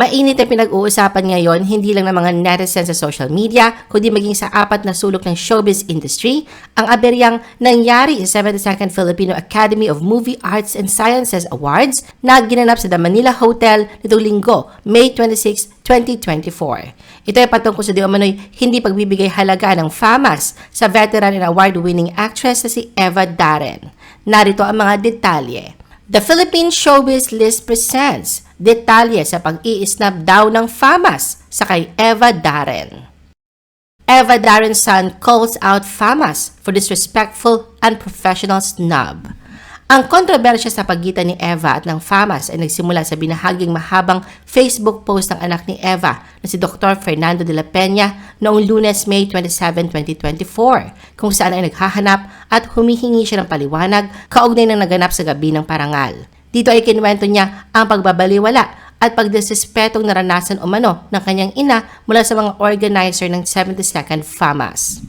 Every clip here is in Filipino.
Mainit ang pinag-uusapan ngayon hindi lang ng mga netizens sa social media, kundi maging sa apat na sulok ng showbiz industry, ang aberyang nangyari sa 72nd Filipino Academy of Movie Arts and Sciences Awards na ginanap sa The Manila Hotel nitong linggo, May 26, 2024. Ito ay patungkol sa di umano'y hindi pagbibigay halaga ng FAMAS sa veteran and award-winning actress na si Eva Darren. Narito ang mga detalye. The Philippine Showbiz List presents detalye sa pag-i-snap daw ng FAMAS sa kay Eva Darren. Eva Darren's son calls out FAMAS for disrespectful and professional snub. Ang kontrobersya sa pagitan ni Eva at ng FAMAS ay nagsimula sa binahaging mahabang Facebook post ng anak ni Eva na si Dr. Fernando de la Peña noong lunes, May 27, 2024, kung saan ay naghahanap at humihingi siya ng paliwanag kaugnay ng naganap sa gabi ng parangal. Dito ay kinuwento niya ang pagbabaliwala at pagdisespetong naranasan umano ng kanyang ina mula sa mga organizer ng 72nd FAMAS.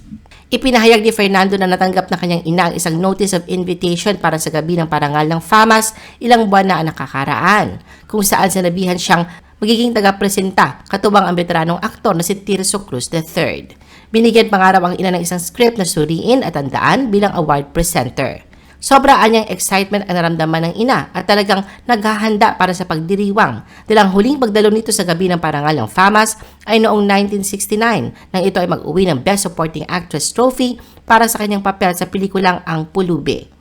Ipinahayag ni Fernando na natanggap na kanyang ina ang isang notice of invitation para sa gabi ng parangal ng FAMAS ilang buwan na nakakaraan, kung saan sinabihan siyang magiging taga-presenta katubang ang veteranong aktor na si Tirso Cruz III. Binigyan pangaraw ang ina ng isang script na suriin at tandaan bilang award presenter. Sobra anyang excitement ang naramdaman ng ina at talagang naghahanda para sa pagdiriwang. Dahil ang huling pagdalo nito sa gabi ng parangal ng FAMAS ay noong 1969 nang ito ay mag-uwi ng Best Supporting Actress Trophy para sa kanyang papel sa pelikulang Ang Pulube.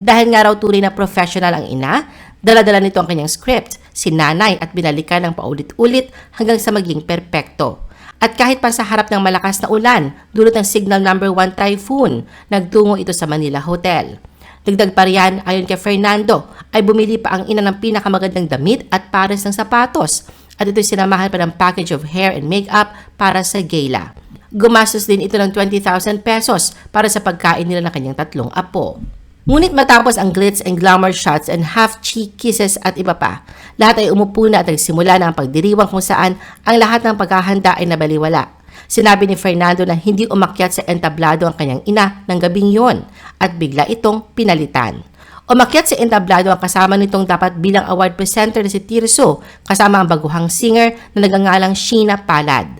Dahil nga raw tunay na professional ang ina, dala-dala nito ang kanyang script, si nanay at binalikan ng paulit-ulit hanggang sa maging perpekto. At kahit pa sa harap ng malakas na ulan, dulot ng signal number 1 typhoon, nagtungo ito sa Manila Hotel. Dagdag pa riyan, ayon kay Fernando, ay bumili pa ang ina ng pinakamagandang damit at pares ng sapatos at ito'y sinamahan pa ng package of hair and makeup para sa gala. Gumastos din ito ng 20,000 pesos para sa pagkain nila ng kanyang tatlong apo. Ngunit matapos ang glitz and glamour shots and half-cheek kisses at iba pa, lahat ay umupo na at nagsimula na ang pagdiriwang kung saan ang lahat ng paghahanda ay nabaliwala. Sinabi ni Fernando na hindi umakyat sa entablado ang kanyang ina ng gabing yon at bigla itong pinalitan. Umakyat sa entablado ang kasama nitong dapat bilang award presenter na si Tirso kasama ang baguhang singer na nagangalang Sheena Palad.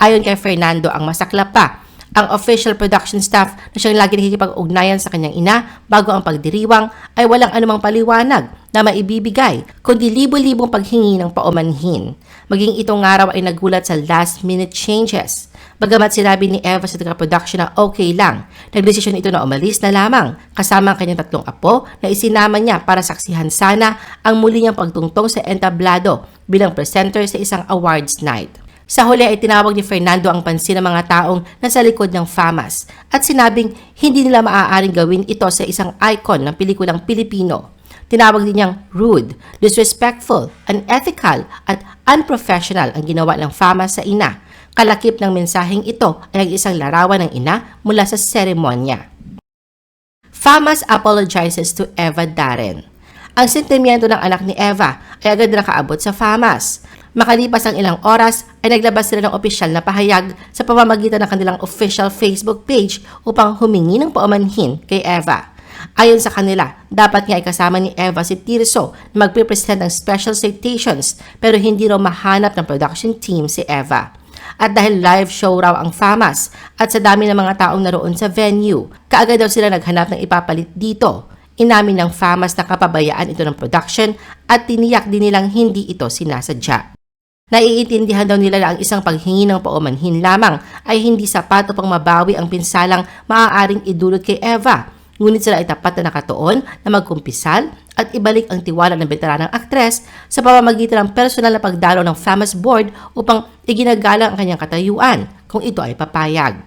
Ayon kay Fernando, ang masakla pa ang official production staff na siyang lagi nakikipag-ugnayan sa kanyang ina bago ang pagdiriwang ay walang anumang paliwanag na maibibigay kundi libo-libong paghingi ng paumanhin. Maging itong araw ay nagulat sa last-minute changes. Bagamat sinabi ni Eva sa taga-production na okay lang, nagdesisyon ito na umalis na lamang kasama ang kanyang tatlong apo na isinama niya para saksihan sana ang muli niyang pagtungtong sa entablado bilang presenter sa isang awards night. Sa huli ay tinawag ni Fernando ang pansin ng mga taong nasa likod ng FAMAS at sinabing hindi nila maaaring gawin ito sa isang icon ng pelikulang Pilipino. Tinawag din niyang rude, disrespectful, unethical at unprofessional ang ginawa ng FAMAS sa ina. Kalakip ng mensaheng ito ay ang isang larawan ng ina mula sa seremonya. FAMAS apologizes to Eva Darren. Ang sentimiento ng anak ni Eva ay agad nakaabot sa FAMAS. Makalipas ang ilang oras ay naglabas sila ng opisyal na pahayag sa pamamagitan ng kanilang official Facebook page upang humingi ng paumanhin kay Eva. Ayon sa kanila, dapat nga ay kasama ni Eva si Tirso na magpipresent ng special citations pero hindi raw mahanap ng production team si Eva. At dahil live show raw ang FAMAS at sa dami ng mga taong naroon sa venue, kaagad daw sila naghanap ng ipapalit dito. Inamin ng FAMAS na kapabayaan ito ng production at tiniyak din nilang hindi ito sinasadya. Naiintindihan daw nila na ang isang paghingi ng paumanhin lamang ay hindi sapat upang mabawi ang pinsalang maaaring idulot kay Eva. Ngunit sila ay tapat na nakatuon na magkumpisal at ibalik ang tiwala ng veteranang aktres sa pamamagitan ng personal na pagdalo ng FAMAS board upang iginagalang ang kanyang katayuan kung ito ay papayag.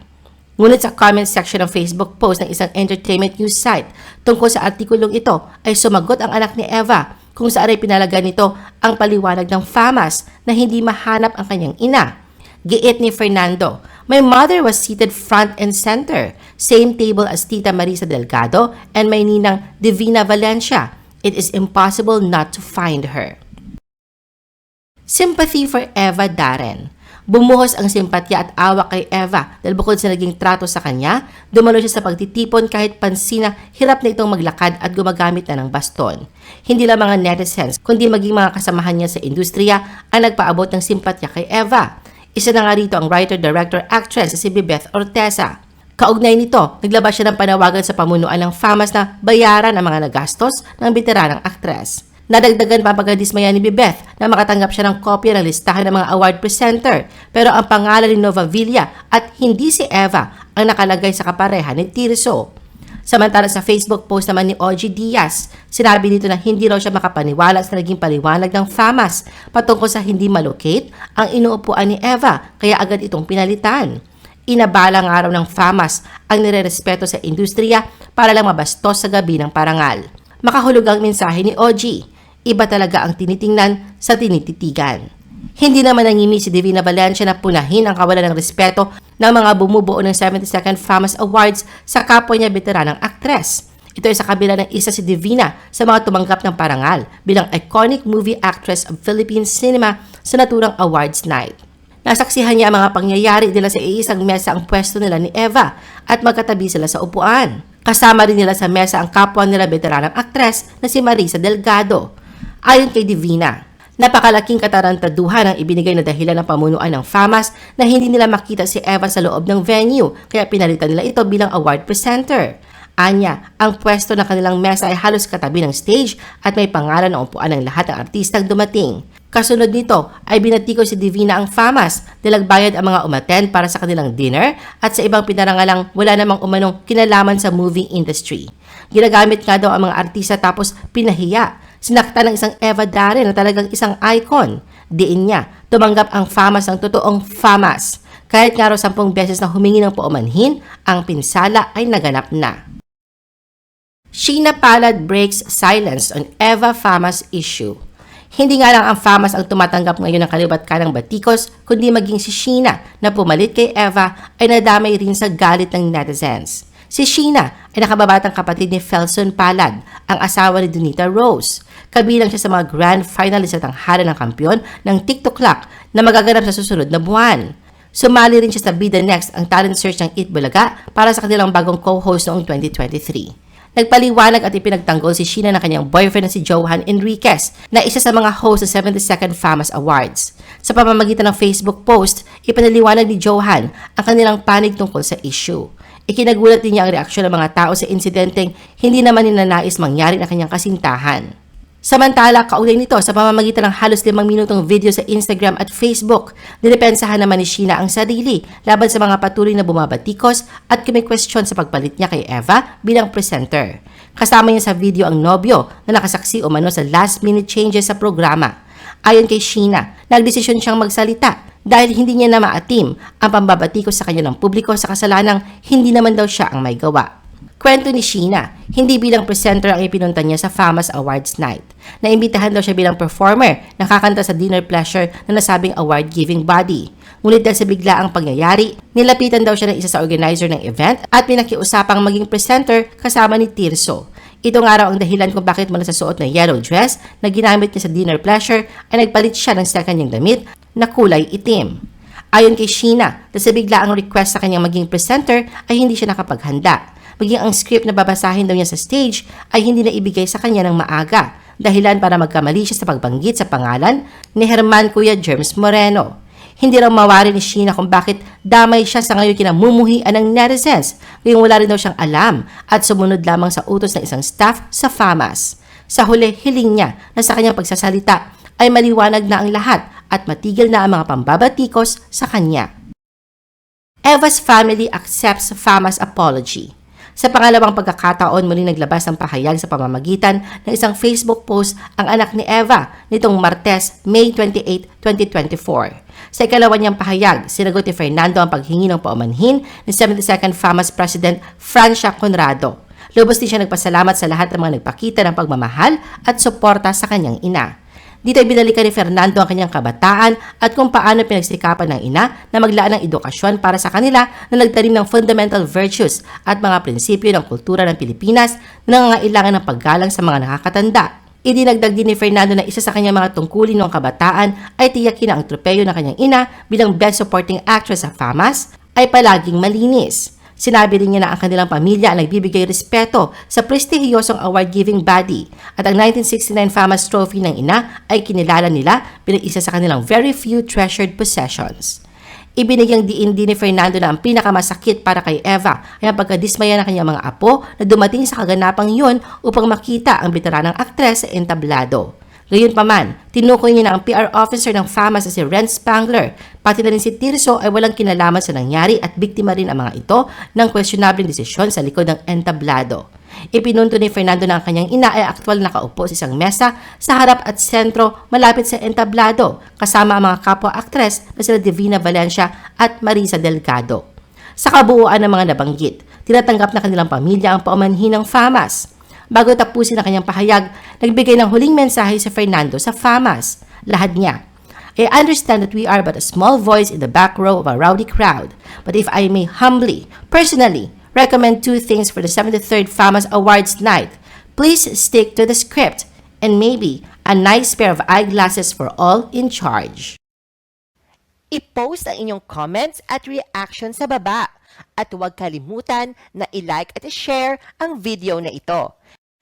Ngunit sa comment section ng Facebook post ng isang entertainment news site tungkol sa artikulong ito ay sumagot ang anak ni Eva kung saan ay pinalaga nito ang paliwanag ng FAMAS na hindi mahanap ang kanyang ina. Giit ni Fernando, My mother was seated front and center, same table as Tita Marisa Delgado and my ninang Divina Valencia. It is impossible not to find her. Sympathy for Eva Darren. Bumuhos ang simpatya at awa kay Eva dahil bukod sa naging trato sa kanya, dumalo siya sa pagtitipon kahit pansin na hirap na itong maglakad at gumagamit na ng baston. Hindi lang mga netizens, kundi maging mga kasamahan niya sa industriya ang nagpaabot ng simpatya kay Eva. Isa na nga rito ang writer, director, actress si Beth Orteza. Kaugnay nito, naglabas siya ng panawagan sa pamunuan ng FAMAS na bayaran ang mga nagastos ng veteranang aktres. Nadagdagan pa pagkadismaya ni Bibeth na makatanggap siya ng kopya ng listahan ng mga award presenter pero ang pangalan ni Nova Villa at hindi si Eva ang nakalagay sa kapareha ni Tirso. Samantala sa Facebook post naman ni OG Diaz, sinabi dito na hindi raw siya makapaniwala sa naging paliwanag ng FAMAS patungkol sa hindi malocate ang inuupuan ni Eva kaya agad itong pinalitan. Inabala nga raw ng FAMAS ang nirerespeto sa industriya para lang mabastos sa gabi ng parangal. Makahulog ang mensahe ni OG. Iba talaga ang tinitingnan sa tinititigan. Hindi naman nangimi si Divina Valencia na punahin ang kawalan ng respeto ng mga bumubuo ng 72nd FAMAS Awards sa kapwa niya veteranang aktres. Ito ay sa kabila ng isa si Divina sa mga tumanggap ng parangal bilang iconic movie actress of Philippine cinema sa naturang awards night. Nasaksihan niya ang mga pangyayari nila sa iisang mesa ang pwesto nila ni Eva at magkatabi sila sa upuan. Kasama rin nila sa mesa ang kapwa nila veteranang aktres na si Marisa Delgado. Ayon kay Divina, napakalaking katarantaduhan ang ibinigay na dahilan ng pamunuan ng FAMAS na hindi nila makita si Eva sa loob ng venue kaya pinalitan nila ito bilang award presenter. Anya, ang pwesto ng kanilang mesa ay halos katabi ng stage at may pangalan ng upuan ng lahat ng artistang dumating. Kasunod nito ay binatiko si Divina ang FAMAS nilagbayad ang mga umaten para sa kanilang dinner at sa ibang pinarangalang wala namang umanong kinalaman sa movie industry. Ginagamit nga daw ang mga artista tapos pinahiya. Sinakta ng isang Eva Darren na talagang isang icon. Diin niya, tumanggap ang FAMAS ng totoong FAMAS. Kahit nga raw sampung beses na humingi ng paumanhin, ang pinsala ay naganap na. Sheena Palad breaks silence on Eva Famas issue. Hindi nga lang ang Famas ang tumatanggap ngayon ng kalibat ka ng batikos, kundi maging si Sheena na pumalit kay Eva ay nadamay rin sa galit ng netizens. Si Sheena ay nakababatang kapatid ni Felson Palad, ang asawa ni Donita Rose. Kabilang siya sa mga grand finalist at tanghalan ng kampyon ng TikTok Clock na magaganap sa susunod na buwan. Sumali rin siya sa The Next, ang talent search ng Eat Bulaga para sa kanilang bagong co-host noong 2023. Nagpaliwanag at ipinagtanggol si Sheena na kanyang boyfriend na si Johan Enriquez na isa sa mga host sa 72nd FAMAS Awards. Sa pamamagitan ng Facebook post, ipinaliwanag ni Johan ang kanilang panig tungkol sa issue. Ikinagulat din niya ang reaksyon ng mga tao sa insidenteng hindi naman ninanais mangyari na kanyang kasintahan. Samantala, kaugnay nito sa pamamagitan ng halos limang minutong video sa Instagram at Facebook, nirepensahan naman ni Sheena ang sarili laban sa mga patuloy na bumabatikos at kumikwestiyon sa pagpalit niya kay Eva bilang presenter. Kasama niya sa video ang nobyo na nakasaksi umano sa last minute changes sa programa. Ayon kay Sheena, nagdesisyon siyang magsalita dahil hindi niya na maatim ang pambabatikos sa kanya ng publiko sa kasalanang hindi naman daw siya ang may gawa. Kwento ni Sheena, hindi bilang presenter ang ipinunta niya sa FAMAS Awards Night. Naimbitahan daw siya bilang performer, nakakanta sa dinner pleasure na nasabing award-giving body. Ngunit dahil sa bigla ang pangyayari, nilapitan daw siya ng isa sa organizer ng event at pinakiusapang maging presenter kasama ni Tirso. Ito nga raw ang dahilan kung bakit mula sa suot ng yellow dress na ginamit niya sa dinner pleasure ay nagpalit siya ng second niyang damit na kulay itim. Ayon kay Sheena, dahil sa bigla ang request sa kanyang maging presenter ay hindi siya nakapaghanda maging ang script na babasahin daw niya sa stage ay hindi na ibigay sa kanya ng maaga, dahilan para magkamali siya sa pagbanggit sa pangalan ni Herman Kuya Germs Moreno. Hindi raw mawari ni Sheena kung bakit damay siya sa ngayon kinamumuhian ng netizens, kayong wala rin daw siyang alam at sumunod lamang sa utos ng isang staff sa FAMAS. Sa huli, hiling niya na sa kanyang pagsasalita ay maliwanag na ang lahat at matigil na ang mga pambabatikos sa kanya. Eva's family accepts FAMA's apology. Sa pangalawang pagkakataon, muli naglabas ng pahayag sa pamamagitan ng isang Facebook post ang anak ni Eva nitong Martes, May 28, 2024. Sa ikalawa niyang pahayag, sinagot ni Fernando ang paghingi ng paumanhin ni 72nd FAMAS President Francia Conrado. Lubos din siya nagpasalamat sa lahat ng mga nagpakita ng pagmamahal at suporta sa kanyang ina. Dito ay binalikan ni Fernando ang kanyang kabataan at kung paano pinagsikapan ng ina na maglaan ng edukasyon para sa kanila na nagtanim ng fundamental virtues at mga prinsipyo ng kultura ng Pilipinas na nangangailangan ng paggalang sa mga nakakatanda. Idinagdag din ni Fernando na isa sa kanyang mga tungkulin noong kabataan ay tiyakin na ang tropeyo ng kanyang ina bilang Best Supporting Actress sa FAMAS ay palaging malinis. Sinabi rin niya na ang kanilang pamilya ang nagbibigay respeto sa prestihiyosong award-giving body at ang 1969 FAMAS trophy ng ina ay kinilala nila bilang isa sa kanilang very few treasured possessions. Ibinigyang diin din ni Fernando na ang pinakamasakit para kay Eva ay ang pagkadismaya ng kanyang mga apo na dumating sa kaganapang yun upang makita ang veteranang aktres sa entablado. Gayunpaman, tinukoy niya na ang PR officer ng FAMAS na si Ren Spangler, pati na rin si Tirso ay walang kinalaman sa nangyari at biktima rin ang mga ito ng questionable desisyon sa likod ng entablado. Ipinunto ni Fernando na ang kanyang ina ay aktwal nakaupo sa isang mesa sa harap at sentro malapit sa entablado kasama ang mga kapwa-aktres na sila Divina Valencia at Marisa Delgado. Sa kabuuan ng mga nabanggit, tinatanggap na kanilang pamilya ang paumanhin ng FAMAS. Bago tapusin ang kanyang pahayag, nagbigay ng huling mensahe sa Fernando sa FAMAS. Lahad niya, I understand that we are but a small voice in the back row of a rowdy crowd, but if I may humbly, personally, recommend two things for the 73rd FAMAS Awards night, please stick to the script and maybe a nice pair of eyeglasses for all in charge. I-post ang inyong comments at reaction sa baba. At huwag kalimutan na i-like at i-share ang video na ito.